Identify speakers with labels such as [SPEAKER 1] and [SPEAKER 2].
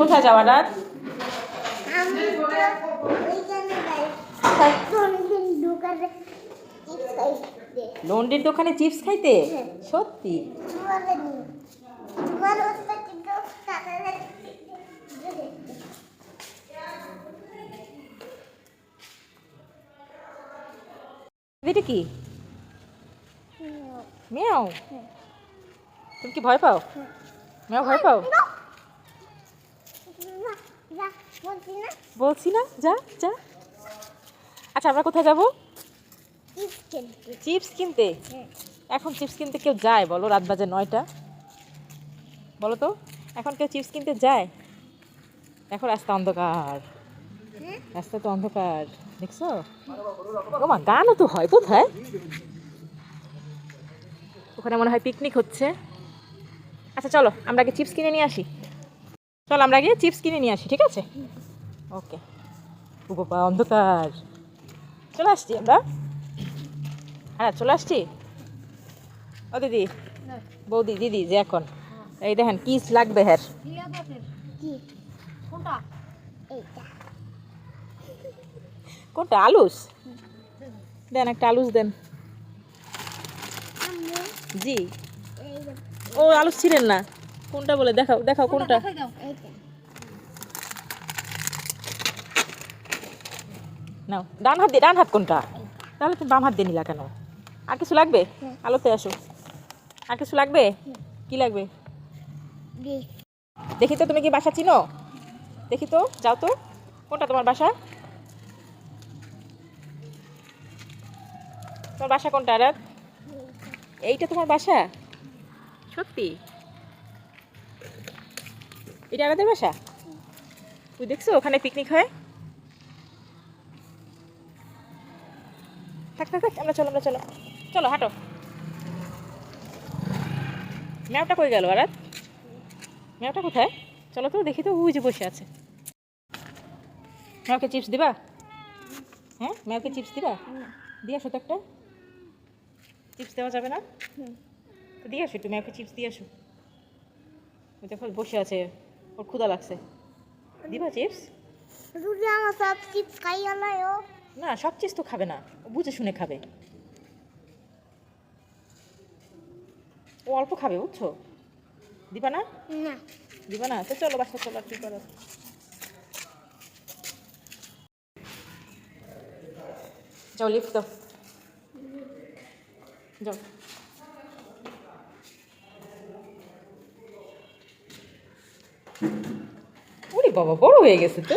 [SPEAKER 1] কোথায় যাওয়া রাত?
[SPEAKER 2] কোনদিন দোকানে চিপস খাইতে।
[SPEAKER 1] সত্যি? এটা কি? মেয়াও? তুমি কি ভয় পাও? মেয়াও ভয় পাও?
[SPEAKER 2] বলছি না?
[SPEAKER 1] যা যা। আচ্ছা আমরা কোথায় যাব?
[SPEAKER 2] চিপস
[SPEAKER 1] কিনতে। এখন চিপস কিনতে কেউ যায়? বলো রাত বাজে নয়টা। বলো তো এখন কেউ চিপস কিনতে যায়? এখন রাস্তা অন্ধকার। রাস্তা তো অন্ধকার দেখছ? ও মা গানও তো হয় কোথায়? ওখানে মনে হয় পিকনিক হচ্ছে। আচ্ছা চলো আমরা আগে চিপস কিনে নিয়ে আসি। চলো আমরা গিয়ে চিপস কিনে নিয়ে আসি ঠিক আছে? ওকে বাবা অন্ধকার। চলে আসছি আমরা? হ্যাঁ চলে আসছি? ও দিদি বৌদি দিদি যে এখন। এই দেখেন কিস লাগবে হ্যার কোনটা আলুস? দেন একটা আলুস দেন। জি। ও আলুস ছিলেন না। কোনটা বলে? দেখাও দেখাও কোনটা নাও ডান হাত দিয়ে ডান হাত কোনটা? তাহলে তুমি বাম হাত দিয়ে নিলা কেন? আর কিছু লাগবে?
[SPEAKER 2] হ্যাঁ।
[SPEAKER 1] আলোতে আসো। আর কিছু লাগবে? কি লাগবে? দেখি তো তুমি কি বাসা চিনো? দেখি তো যাও তো। কোনটা তোমার বাসা? তোমার বাসা কোনটা রাত এইটা তোমার বাসা? সত্যি? এটা আমাদের বাসা? তুই দেখছ ওখানে পিকনিক হয়? থাক থাক থাক আমরা চলো আমরা চলো। চলো হাঁটো। ম্যাপটা কই গেল আরাত? ম্যাপটা কোথায়? চলো তো দেখি তো ওই যে বসে আছে। ম্যাওকে চিপস দিবা? হ্যাঁ ম্যাওকে চিপস দিবা? দিয়ে আসো তো একটা। চিপস দেওয়া যাবে না? তো দিয়ে আসো একটু ম্যাওকে চিপস দিয়ে আসো। ওই দেখো বসে আছে। ওর ক্ষুদা লাগছে। দিবা চিপস?
[SPEAKER 2] রুটি আমার সব চিপস খাই ও
[SPEAKER 1] না সব চিপস তো খাবে না। ও বুঝে শুনে খাবে। ও অল্প খাবে বুঝছ? দিবা না?
[SPEAKER 2] না।
[SPEAKER 1] দিবা না? তো চলো বাসা চলো আর কি করো যাও লিফট দাও। যাও। ওরে বাবা বড় হয়ে গেছে তো